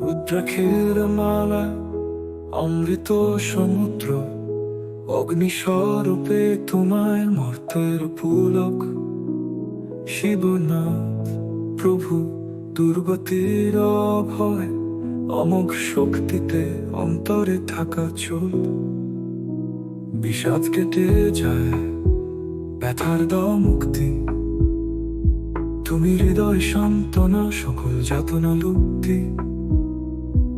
রুদ্রাক্ষের মালা, অমৃত সমুদ্র, অগ্নিস্বরূপে তোমায় মর্তের পুলক। শিবনাথ, প্রভু, দুর্গতির অভয়, অমোঘ শক্তিতে অন্তরে থাকা চোল। বিষাদ কেটে যায়, ব্যথার মুক্তি। তুমি হৃদয় সান্ত্বনা, সকল যাতনা লুপ্তি।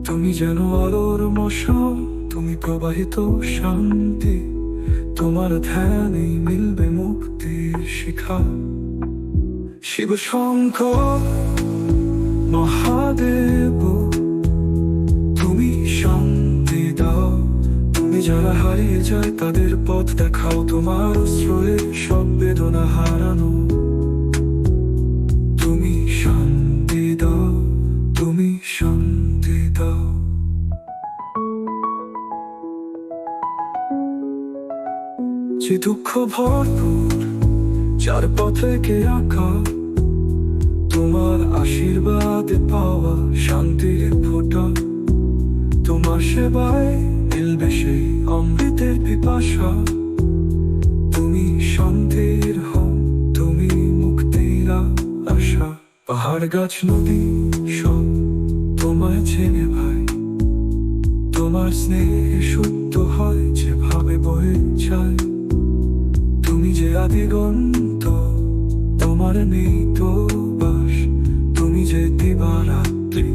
তুমি যেন আলোর মশাল তুমি প্রবাহিত শান্তি। তোমার ধ্যানে মিলবে মুক্তির শিখা। শিব শঙ্কর, মহাদেব, তুমি শান্তি দাও। তুমি যারা হারিয়ে যায় তাদের পথ দেখাও, তোমার শ্রয়ে সব যে দুঃখ ভরপুর, যার পথে কে আঁকা? তোমার আশীর্বাদে পাওয়া শান্তির ফোঁটা। তোমার সেবায় মিলবে সেই অমৃতের পিপাসা। তুমি শান্তির হও, তুমি মুক্তির আশা। পাহাড়, গাছ, নদী সব তোমায় চেনে ভাই। তোমার স্নেহে শুদ্ধ হয়, যেভাবে বয়ে যায়। যে তোমার নেই বাস, তুমি যে দিবারাত্রি,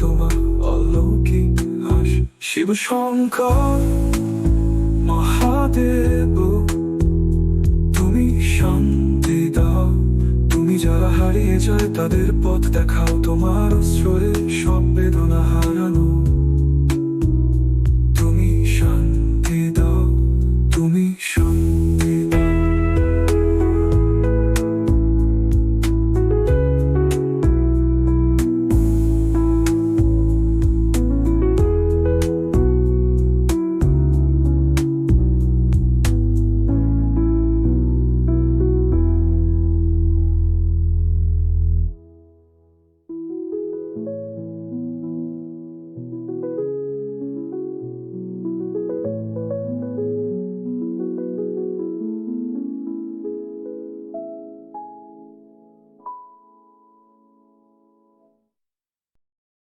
তোমার অলৌকিক হাস। শিব শঙ্কর মহাদেব, তুমি শান্তি দাও। তুমি যারা হারিয়ে যায় তাদের পথ দেখাও, তোমার শ্রয়ে সব বেদনা হারানো।